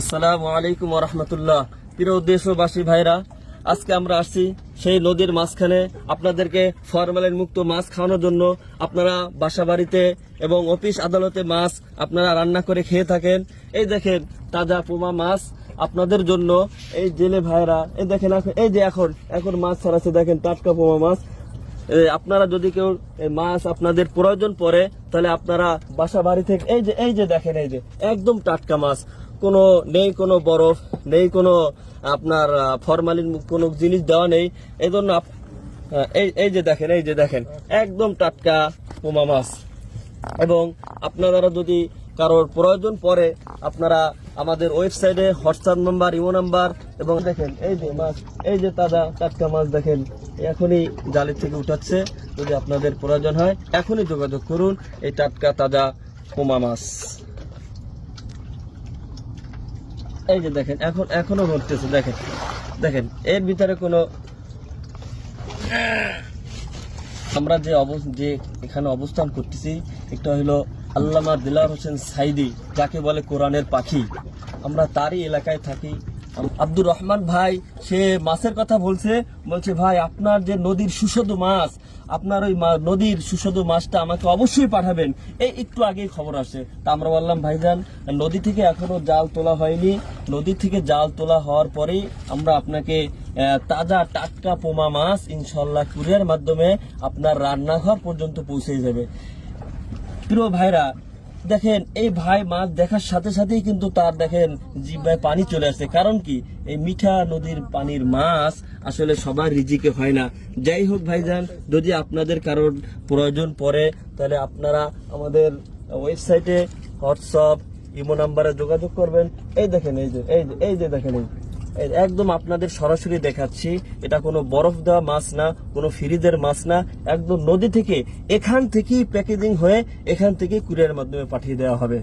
আসসালামু আলাইকুম রহমতুল্লাহ। প্রিয় দেশবাসী ভাইরা, আজকে আমরা আসছি সেই নদীর মাঝখানে আপনাদেরকে ফরমালিন মুক্ত মাছ খাওয়ানোর জন্য। আপনারা বাসা বাড়িতে এবং অফিস আদালতে মাছ আপনারা রান্না করে খেয়ে থাকেন। এই দেখেন তাজা পোমা মাছ আপনাদের জন্য। এই জেলে ভাইরা, এই দেখেন এই যে এখন এখন মাছ ছাড়াচ্ছে, দেখেন টাটকা পোমা মাছ। আপনারা যদি কেউ মাছ আপনাদের প্রয়োজন পড়ে, তাহলে আপনারা বাসা বাড়ি থেকে, এই যে এই যে দেখেন, এই যে, একদম টাটকা মাছ। কোনো নেই, কোনো বরফ নেই, কোনো আপনার ফরমালিন কোনো জিনিস দেওয়া নেই। এই জন্য এই এই যে দেখেন, এই যে দেখেন, একদম টাটকা পোমা মাছ। এবং আপনারা যদি কারোর প্রয়োজন পড়ে, আপনারা আমাদের ওয়েবসাইটে হোয়াটসঅ্যাপ নাম্বার, ইমো নাম্বার এবং দেখেন, এই যে মাছ, এই যে তাজা টাটকা মাছ দেখেন, এখনই জালি থেকে উঠাচ্ছে। যদি আপনাদের প্রয়োজন হয়, এখনই যোগাযোগ করুন, এই টাটকা তাজা পোমা মাছ। এই যে দেখেন, এখন, এখনও ঘটতেছে, দেখেন দেখেন, এর ভিতরে কোনো আমরা যে যে এখানে অবস্থান করতেছি, একটা হলো আল্লামা দিলার হোসেন সাইদি, যাকে বলে কোরআনের পাখি। আমরা তারই এলাকায় থাকি আব্দুর রহমান ভাই, সে মাছের কথা বলছে বলছে, ভাই, আপনার যে নদীর সুস্বাদু মাছ, আপনার ওই নদীর সুস্বাদু মাছটা আমাকে অবশ্যই পাঠাবেন। এই একটু আগেই খবর আসে তা আমরা বললাম, ভাইজান, নদী থেকে এখনও জাল তোলা হয়নি। নদী থেকে জাল তোলা হওয়ার পরেই আমরা আপনাকে তাজা টাটকা পোমা মাছ ইনশাল্লাহ কুরিয়ার মাধ্যমে আপনার রান্নাঘর পর্যন্ত পৌঁছে যাবে। প্রিয় ভাইরা দেখেন, এই ভাই মাছ দেখার সাথে সাথেই কিন্তু তার দেখেন জিব্বায় পানি চলে আসছে। কারণ কি? এই মিঠা নদীর পানির মাছ আসলে সবার রিজিকে হয় না। যাই হোক ভাইজান, যদি আপনাদের কারোর প্রয়োজন পড়ে, তাহলে আপনারা আমাদের ওয়েবসাইটে হোয়াটসঅ্যাপ, ইমো নাম্বারে যোগাযোগ করবেন। এই দেখেন, এই যে এই যে এই যে দেখেন। এই একদম আপনাদের সরাসরি দেখাচ্ছি, এটা কোনো বরফ দেওয়া মাছ না, কোনো ফ্রিজের মাছ না, একদম নদী থেকে এখান থেকেই প্যাকেজিং হয়ে এখান থেকে কুরিয়ার মাধ্যমে পাঠিয়ে দেওয়া হবে।